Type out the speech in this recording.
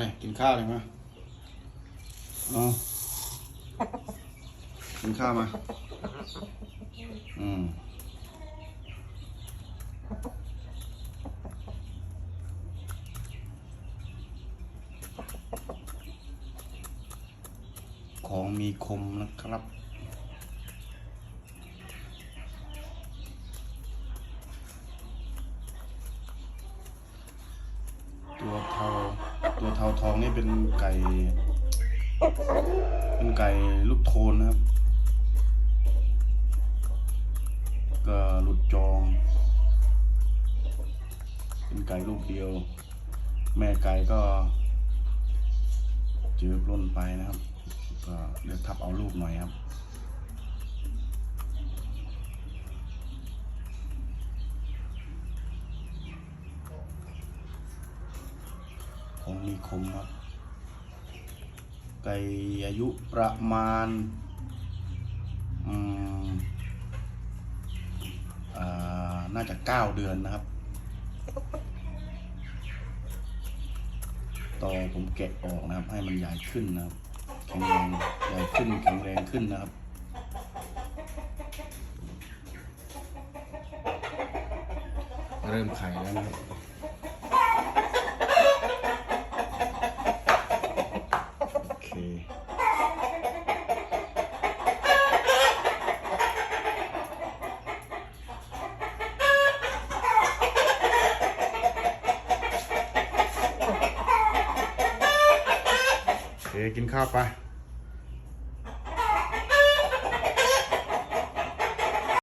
เลยกินข้าวเลยมาเอากินข้าวมา อืมของมีคมนะครับ ตัวเทาตัวเทาทองนี่เป็นไก่ เป็นไก่ลูกโทนนะครับ ก็หลุดจอง เป็นไก่ลูกเดียว แม่ไก่ก็ เจอปล้นไปนะครับ ก็เลือกทับเอาลูกหน่อยครับ ของมีคมครับ ไก่อายุประมาณน่าจะเก้าเดือนนะครับ ต่อผมแกะออกนะครับ ให้มันใหญ่ขึ้นนะครับ แข็งแรงใหญ่ขึ้นแข็งแรงขึ้นนะครับเริ่มไข่แล้วนะครับ เคกินข้าวไป